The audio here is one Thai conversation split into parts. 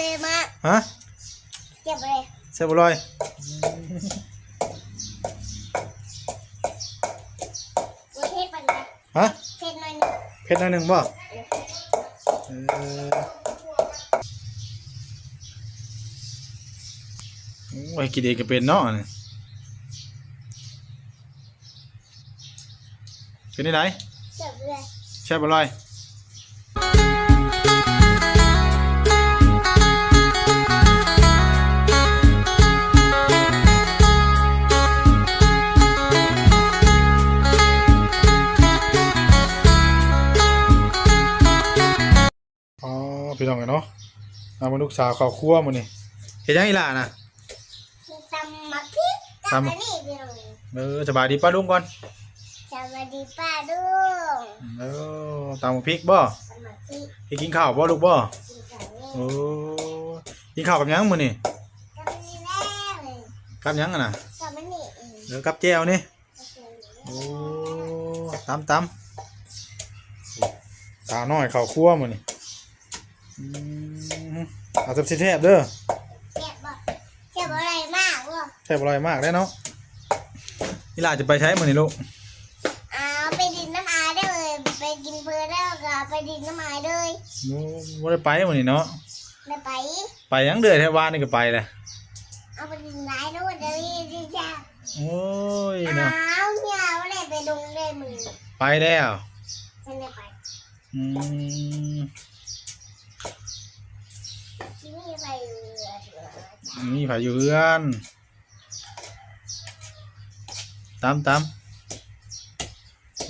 เลยมาฮะเจ็บเลยเสียบลอยประเทศปันนะฮะเทศหน่อยหนึงเพชรหน่อยหนึ่งบ่เออโอ้ยกินเองก็เป็นเนาะนี่เป็นได้ไหนเจ็บเลยแช่บลอย พี่น้องกันเนาะเอามาลูกสาวข้าวคั่วมื้อนี่เฮ็ดยังอีหล่ะน่ะตำมาพริกตำตำมานี่พี่น้องเออสบายดีป้าลุงก่อนสวัสดีป้าดุงเออตำพริกบ่ตำมาพริกให้กินข้าวบ่ลูกบ่กินข้าวนี่โอ้กินข้าวกับหยังมื้อนี่ตำมานี่แน่เลยกับหยังอะน่ะตำมานี่เองเออกับแจ่วนี่ก็คือโอ้ตำตำสาวน้อยข้าวคั่วมื้อนี่อืม เอาสับสิแทบเด้อเจ็บบ่เจ็บอะไรมากวะแทบอร่อยมากเลยเนาะนี่ล่ะจะไปใช้มื้อนี่ลูกอ้าวไปดินน้ำอายได้เลย ไปกินเพลินแล้วก็ไปดินน้ำอายเลยโอ้บ่ได้ไปมื้อนี่เนาะได้ไป ไปหยังเดือยแท้วานนี่ก็ไปแหละเอาไปดินร้ายด้วยเดี๋ยวนี้ดิจ้าโอ้ยอ้เนาะาวเนี่ยไม่ได้ไปดงได้มือไปแล้วฉันได้ไปอืม ที่นี่ไปเรือเรือจ้า มีไผอยู่เฮือนตามตาม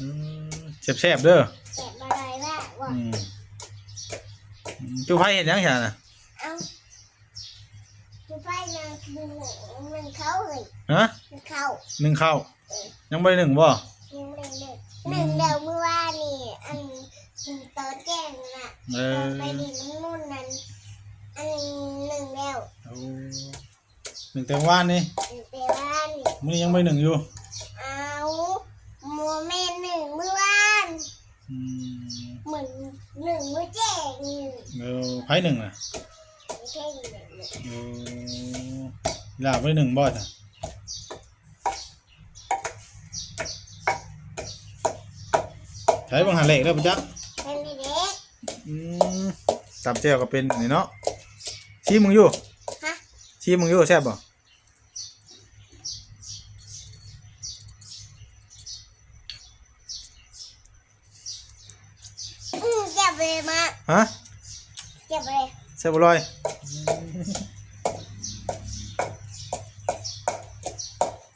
อืมแซ่บๆเด้อเจ็บอะไรมากวะอืมอืมจูไผเห็นยังไงน่ะเอาจะไปนางคือหนึ่งเขาเลยฮะหนึ่งเขาหนึ่งข้าวยังไม่ได้หนึ่งบ่ยังเล่นเล่นหนึ่งเดียวเมื่อวานนี่อันตอนแจ้งน่ะเอตออนไปดินนู่นนั้นอันหนึ่งเดียว เอาหนึ่งแต่ว่านนี่แต่ว่านี่มื้อนี้ยังไม่หนึ่งอยู่เอาโมเมนต์หนึ่งเมื่อวานอืมเหมือนหนึ่งเมื่อแจ้งนี่เออไผหนึ่งอะไม่ใช่หนึ่งเลยเออลาบไว้หนึ่งบ่จ้ะใช้บังหันเหล็กแล้วปะจ๊ะเป็นเด็กอืมจับเจียวก็เป็นนี่เนาะชี้มึงอยู่ ฮะชี้มึงอยู่แซ่บบ่อืมเจ็บเลยมาฮะเจ็บเลยแซ่บบ่ลอย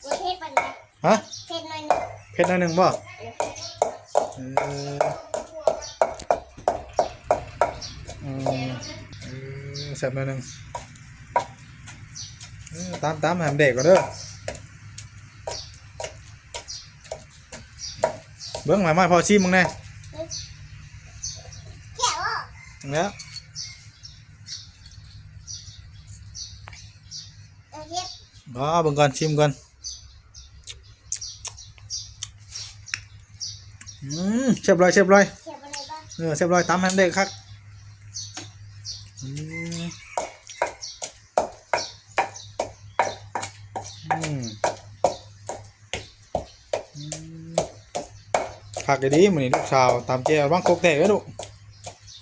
ประเทศปันนะฮะเทศหน่อยหนึงเผ็ดหน่อยหนึ่งบ่เออเออเออแซ่บหน่อยหนึ่งเออ ตามตามแหมเด็กก่อนเด้อเบิ้งหมายมาพอชิมมึงแน่เจ็บอะถึงแล้วเอาเจ็บอ๋อเบิ่งก่อนชิมก่อนอืมเชฟร้อยเชฟร้อยเออเชฟร้อยตามแฮมเด็กครับอืมอืมอืม ผักดีๆมื้อนี้ลูกสาวตามเจ้าบ้างโคกแตกไว้ลูก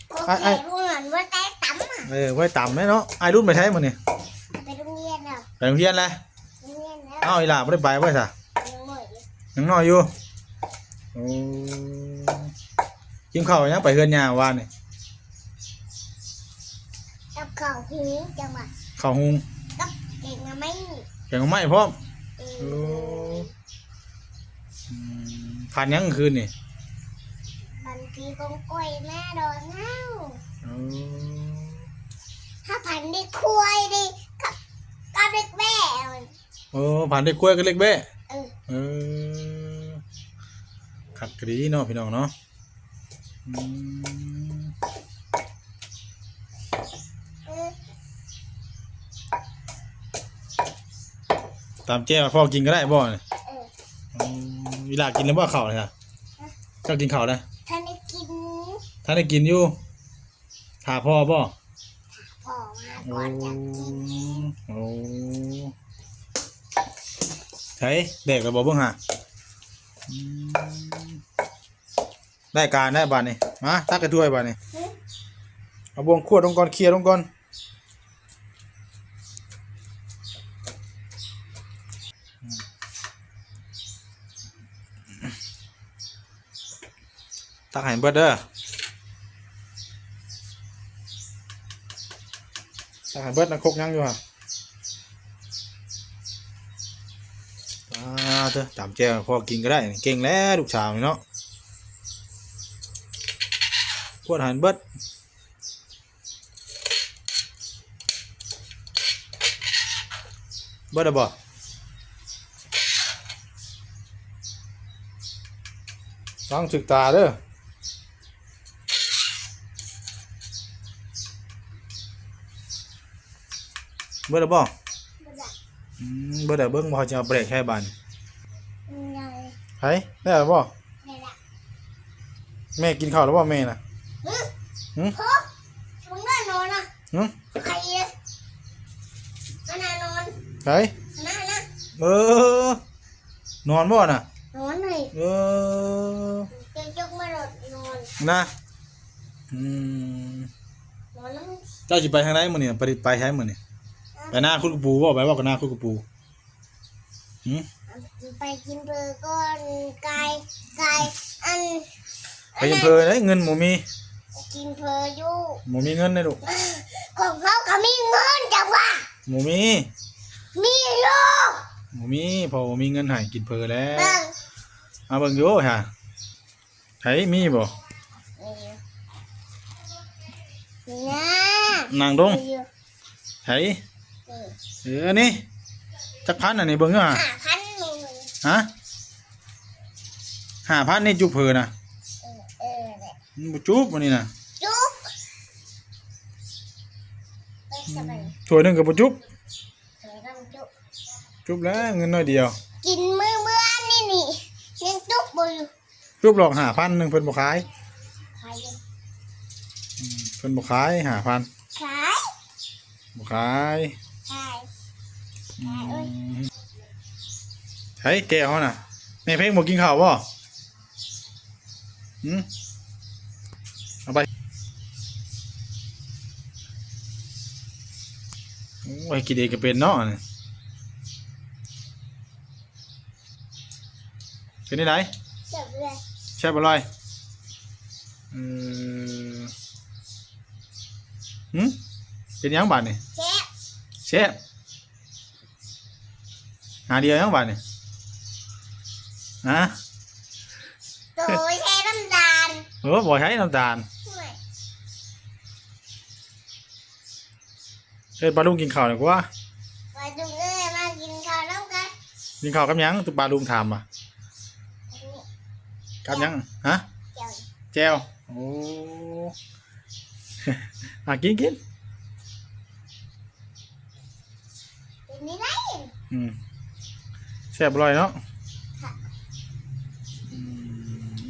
โอไอ้เคไอ้รู้เหมือนว่าแต่ตั้มอะเออไว้ต่ำเลยเนาะไอ้รุ่นไปใช้มื้อนี้ไปโรงเรียนอะไปโรงเรียนแล้วโรงเรียนแล้วเอ้าอีหล่าบ่ได้ไปไว้ซะยังหมดเลยยังน้อยอยู่โอ้กินข้าวยังไปเฮือนยาวานนี่กับข้าวหิวจังหวะข้าวหุงกับเด็กมาไม่แกงไม้พร้อมเอโอ้ออื มผ่านยังคืนนี่บันทีกงกล้วยแม่ดอนเน่าโอ้ถ้าพันได้คุยดิกับกับเด็กแม่โอ้ผ่านได้กล้วยก็เล็กเบ้เออเออขัดกรีเนาะพี่น้องเนาะอืมเออตามแจ้วพ่อกินก็ได้บ่เนี่ยเอออื มเวลากินแล้วบ่ข้าวเลยค่ะเจ้ากินข้าวนะท่านได้กินท่านได้กินอยู่ถาพ่อบ่พอมาโอ้ก่อนอยากกินโอ้ใช่เด็กระบบเบิ่งฮะอืมได้การได้บาดนี่มาตักกระถ้วยบาดนี่หึเอาบวงขวดลงก่อนเคลียร์ลงก่อน ตักให้เบิดเด้อตักให้เบิดนะครกยังอยู่ฮะอ่าเถอะตามแจ้วพอกินก็ได้ เก่งแล้วลูกสาวนี่เนาะขวดใหายเบิดเบิดอะบ่ฟังถึกตาเด้อ เบิดอะบ่บ่ได้อืมเบิดอะเบิ่งบ่เขาจะเอาเบรกให้บานยังไงไผได้แล้วบ่ได้ละแม่กินข้าวแล้วบ่แม่น่ะหึหึพ่อมึงน่านอนนะหึใครเนี่ยอันน่านอนไผอันน่านะเออนอนบ่น่ะนอนเลยเออเจะยกมาหลดนอนนะอืมนอนแล้วมันเจ้าสิไปทางไหนมื้อนี้ไปไปใช้มื้อนี้ ไปหน้าคุดกระปูบ่ไปบ่กับหน้าคุดกระปูหึไปกินเบอร์ก้อนไก่ไก่อันไปอำเภอเด้เงินหมูมีกินเพออยู่หมูมีเงินได้ลูกของเขาก็มีเงินจังว่าหมูมี มีลูกหมูมีพอหมูมีเงินให้กินเพอแล้วเบิ่งเอาเบิ่งอยู่ฮะไผมีบ่นี่นะนางดงนี่ไผ เออนี่จักพันอันนี้เบิ่งอยู่ฮะห้าพันหนึ่งฮะ5,000นี่จุบเพอน่ะเออเออเนี่ยมันบ่จุบอันนี้น่ะจุ๊บไปสบายถ้วยหนึงก็บ่จุบเดี๋ยวต้องจุ๊บจุบแล้วเงินน้อยเดียว กินมื้อเมื่อนี่นี่ยังจุ๊บบ่อยู่จุบหลอก5,000นึงเพิ่นบ่ขายขายอยู่อืมเพิ่นบ่ขาย5,000ขายบ่ขายขาย อืมไผแก้วเฮาน่ะแม่เพ่งบ่กินข้าวบ่หืมเอาไปโอ้ยกินเองก็เป็นเนาะนี่เป็นที่ไหนจับเลยแช่บอร่อยเออหืมเป็นหยังบาดนี่เช็คแช่บหาเดียวหยังบาดนี่ฮะโดยใช้น้ำตาลเออบ่ใช้น้ำตาลไม่เอ้ยปลาลุงกินข้าวหน่อยกว่าไปดูเอ้ยมากินข้าวน้ำกันกินข้าวกับหยังตุปลาลุงถามอะกับหยังฮะเจ้าแจวโอ้อะกินกินเป็นนี่ไรอืม แซ่บอร่อยเนาะค่ะ อืม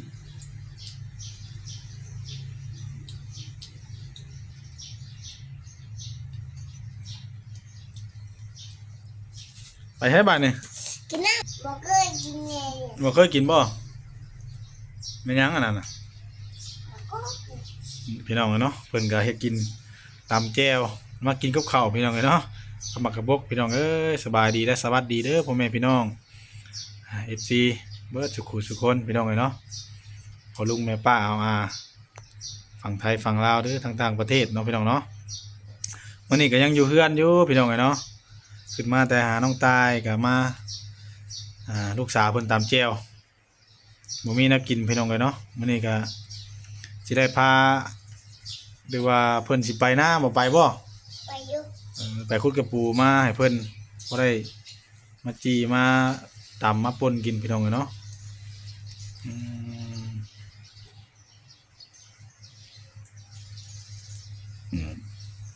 ไปให้บ้านนี่กินนะบอกเคยกินไงบ่เคยกินบ่แม่นหยังอันนั้นน่ะก็พี่น้องเนาะเพิ่นก็เฮ็ดกินตำแจ่วมากินกับข้าวพี่น้องเนาะ ขมักกระบกพี่น้องเอ้ยสบายดีและสวัสดีเด้อพ่อแม่พี่น้องเอ่า FC เบิดสุขุสุคนพี่น้องเอ้ยเนาะพอลุงแม่ป้าเอาอาฝั่งไทยฝั่งลาวเด้อทางต่างประเทศเนาะพี่น้องเนาะวันนี้ก็ยังอยู่เฮือนอยู่พี่น้องเอ้ยเนาะขึ้นมาแต่หาน้องตายก็มาลูกสาวเพิ่นตำแจ่วบ่มีนวกินพี่น้องเอ้ยเนาะมื้อนี้ก็สิได้พาหรือว่าเพิ่นสิไปหน้าบ่ไปบ่ไปอยู่เออ ไปคุดกระปูมาให้เพิ่นบ่ได้มาจีมาตำมาป่นกินพี่น้องเอ้ยเนาะอืม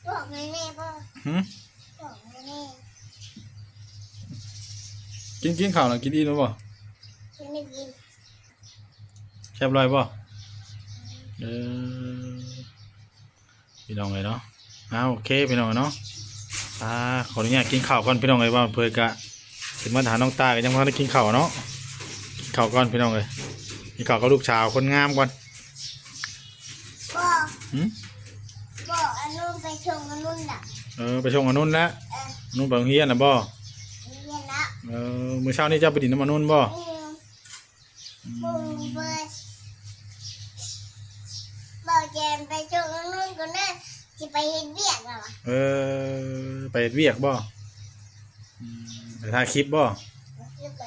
บอกไงแน่พ่อหึบอกไงแน่กินกินข้าวแล้วกินอีกแล้วบ่ฉันไม่กินแซ่บร้อยบ่เออพี่น้องเอ้ยเนาะอ่าโอเคพี่น้องเนาะ อ่าขออนุญาตกินข้าวก่อนพี่น้องเลยว่าเพื่อกะถึงมาถามน้องตาก็ยังพอได้กินข้าวเนาะกินข้าวก่อนพี่น้องเลยกินข้าวกับลูกชาวคนงามก่อนบอกหืมบอกอันนู้นไปชงอันนู้นน่ะเออไปชงอนนุนแล้วเอออนุ่นไปโรงเรียนนะบ่เรียนละเออมื้อเช้านี้เจ้าไปดินน้ำมันนุ่นบ่อืมบุ้งเบยบอกแจมไปชงอันนู้นก่อนนะจะไปเห็นเบียกแล้ววะ เออ ไปเฮ็ดเวียกบ่อืมไปถ่ายคลิปบ่จะไป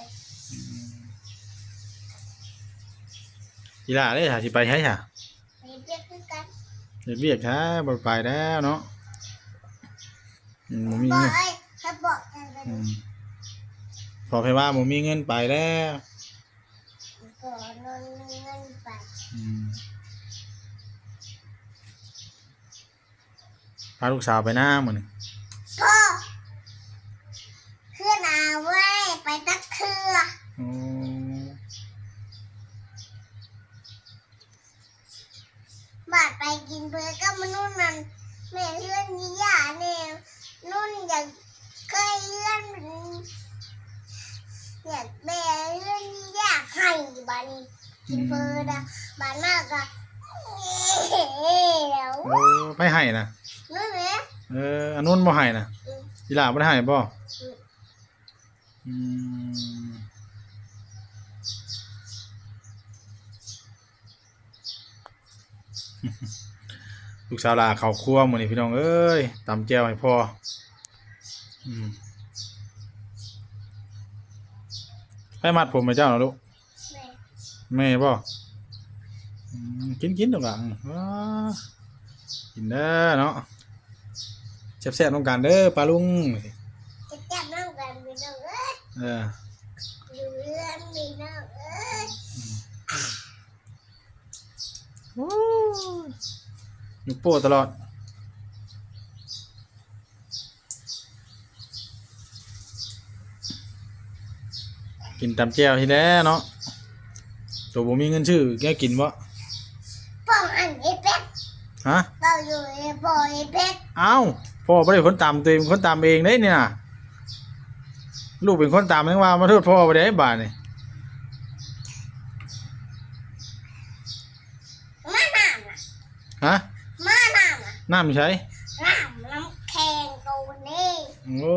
อีหล่าเด้ถ้าสิไปใช่ค่ะไปเบียกคือกันเฮ็ดเวียกช้าบ่ไปแล้วเนาะอืมบ่มีบอกเงินไอ้ถ้าบอกกันไปอืมพอไปว่าบ่มีเงินไปแล้วก่อนนอนเงินไป อืม พาลูกสาวไปหน้ามื้อนี้พ่อขึ้นเอาไว้ยไปตักเครืออ๋อบาดไปกินเพื่อก็มานุ่นมันแม่เลื่อนยี่หยาเนี่ยนุ่นอยากเคยเลื่อนอยากแม่เลื่อนยี่หยาให้บานี้กินเพื่อนะบานมากอะแล้วเออไปให้นะนุ่นไหม เอออันนู้นบ่ให้นะอืมอีหล่าบ่ได้ให้บ่อืมอืมลูกสาวลาเข้าครัวมื้อนี้พี่น้องเอ้ยตำแจ่วให้พ่ออืมไปมัดผมให้เจ้าหน่อยลูกแม่แม่บ่อืมกินกินตรงหลังว้ากินเด้อเนาะ แซ่บๆต้องการเด้อปลาลุงจะจับน้ำกันพี่น้องเอ้ยเอออยู่เลื่อนพี่น้องเอ้ยอยู่โป้ตลอดกินตำแจ่วที่แล้วเนาะตัวบ่มีเงินชื่อแกกินบ่ป้องอันไอ้เป็ดฮะเราอยู่ไอ้พ่อไอ้เป็ดเอ้า พ่อบ่ได้คนตามตัวเองเป็นคนตามเองเด้เนี่ยน่ะลูกเป็นคนตามยังว่ามาโทษพ่อบ่ได้บาดนี่มาน้ำน่ะฮะมาน้ำน่ะน้ำใช้น้ำน้ำแข็งตัวนี้โอ้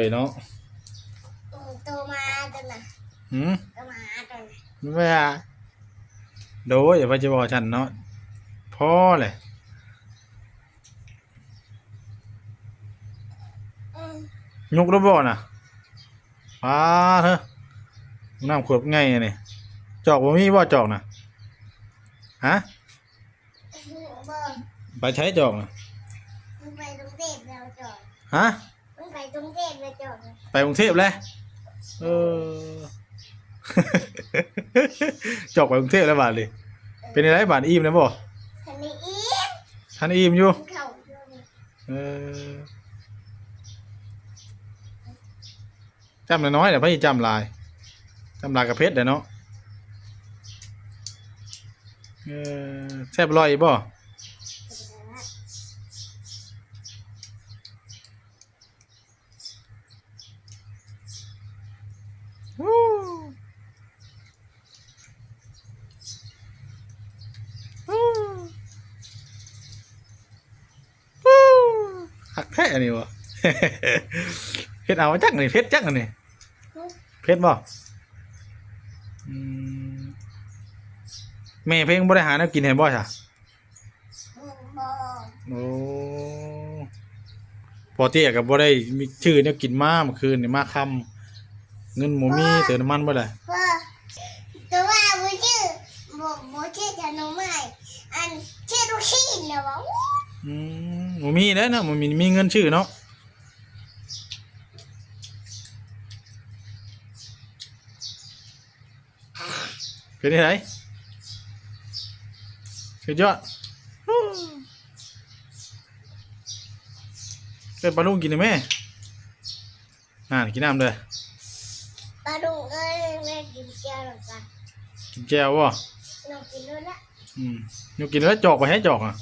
ยเนาะอืมตัวมาตัวน่ะหืมตัวมาตัวน่ะไม่ว่าโดยอย่าไปจะบอกฉันเนาะพ่อเลย อืม ยกระบอกน่ะป้าเถอะน้ำขวดไงอะนี่จอกบ่มีบ่จอกน่ะฮะบอกไปใช้จอกน่ะมึงไปกรุงเทพแล้วจอดฮะมึงไปกรุงเทพแล้วจอดไปกรุงเทพเลยเออจอกไปกรุงเทพแล้วบาทเลยเป็นอะไรบาทอิ่มนะบ่คันนี้อีกท่านอิ่มอยู่เข่าเยอะเลยเอ จำน้อยๆเดี๋ยวพี่จำลายจำลายกับเพชรเดี๋ยวเนาะเอแซ่บลอยบ่วู้วู้วู้หักแท้อันนี้วะ เพ ชรเอาจักนี่เพชรจักอันนี่เพชรบ่อืมแม่เพลงบ่ได้หาแนวกินให้บ่จ้ะมึงบอกโอ้พอเตี้ยกับบ่ได้มีชื่อแนวกินมาเมื่อคืนนี่มาค่ำเงินหมูมีเติมน้ำมันบ่ได้เพื่อแต่ว่าบูชื่อบอกบูชื่อจะน้องใหม่อันชื่อลูกชิ้นนะวะอืมหมูมีแล้วเนาะหมูมีมีเงินชื่อเนาะ เป็นยังไงสุดยอดเล่นปลาดุกกินหรือไม่อ่านกินน้ำเลยปลาดุกเอ้ยแม่กินแก้วหรอจ๊ะกินแก้ววะหนูกินด้วยละอืมหนูกินแล้วจอกไปให้จอกอะ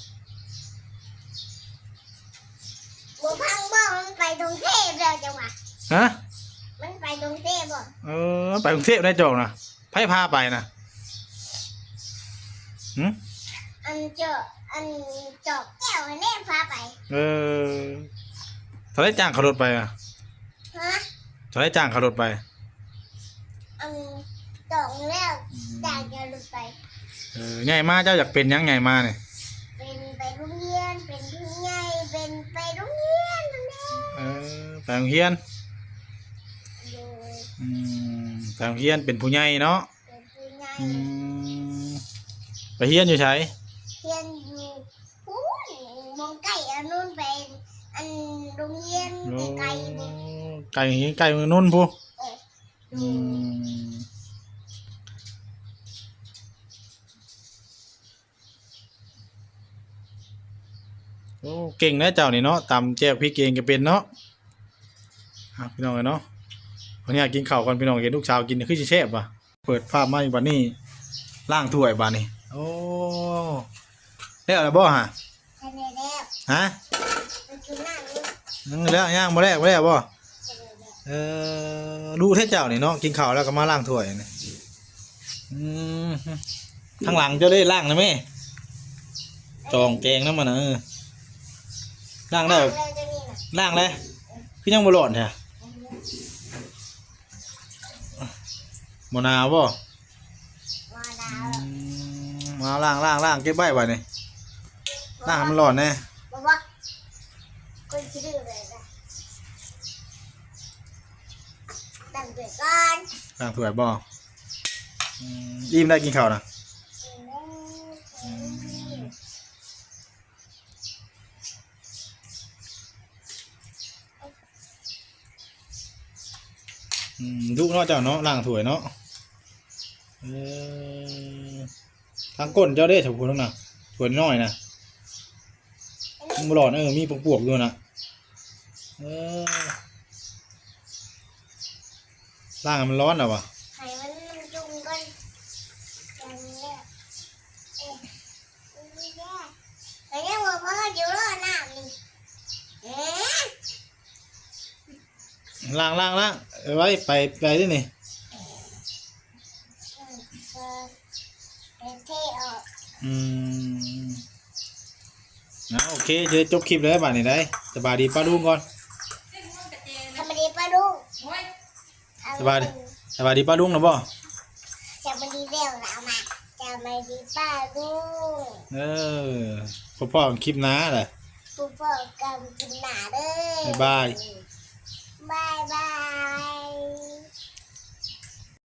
บัวพังบ้องมันไปตรงเทพเลยจังหวะฮะมันไปตรงเทพบ่เออไปตรงเทพได้จอกนะไพ่พาไปนะ หืมอันเจาะอันจอกแก้วอันนี้พาไปเออเท่าไรจ้างขับรถไปอะฮะเท่าไรจ้างขับรถไป อันจอกแล้วจากจะหลุดไป เออไงมาเจ้าอยากเป็นหยังไงมาเนี่ยเป็นไปโรงเรียนเป็นผู้ใหญ่เป็นไปโรงเรียนนั่นแหละเออไปโรงเรียนโดยอืมไปโรงเรียนเป็นผู้ใหญ่เนาะเป็นผู้ใหญ่อืม ไปเรียนอยู่ไสเรียนอยู่พูนมองไก่อันนู้นเป็นอันโรงเรียนไกลๆนี่ไก่ไก่เมืองนุ่นผู้เอออืมโอ้เก่งนะเจ้านี่เนาะตำแจกพี่เก่งก็เป็นเนาะอะพี่น้องเอ้ยเนาะวันนี้กินข้าวก่อนพี่น้องเห็นลูกสาวกินคือสิแซ่บว่ะเปิดภาพมาอีกบัดนี้ล่างถ้วยบัดนี้ โอ้แล้วอะไรบ่ฮะใช่ไหมแล้วฮะมันคือหน้านี้ยังแล้วย่างบ่แรกบ่แรกบ่ใช่ไหมแล้วเออดูเท่เจ้านี่เนาะกินข้าวแล้วก็มาล้างถ้วยนี่อืมข้างหลังเจ้าได้ล้างนะแม่จองแกงน้ำมันนะเออล้างได้วเลยจะนี่นะล้างเลยคือยังบ่ร้อนแท้มะนาวบ่มาดาอืว มมาล้างล้างล้างเก็บไว้ไว้นี่ล้างให้มันร้อนแน่บอกว่าคนชื่อเลยนะตั้งแต่ก่อนล้างถ้วยบ่อืมอิ่มได้กินข้าวนะอืมดุเนาะเจ้าเนาะล้างถ้วยเนาะเออ ทางก้นเจ้าเด้ถูกพูดน่ะถ้วยน้อยนะมันบ่ร้อนเออมีปวกๆอยู่นะเออล้างมันร้อนแล้วะไข่มันจุ่มกันกันเนี่ยเอ๊ะนี่แย่แต่ยังบอกว่าอยู่รอหน้านี่เอ๊ะล้างล้างล้างเอาไว้ไปไปที่นี่อเป็นเทอ อกอืมนะโอเคเจอจบคลิปเลยบ้านนี้ได้สบายดีป้าลุงก่อนทำไมดีป้าดุงสบายดีสบายดีป้าลุงนะบ่จะมาดีเร็วแล้วมาจะมาดีป้าดุงเออพ่อพ่อคลิปน้าแหละผู้พ่อกำกินหนาเด้อบ๊ายบายบ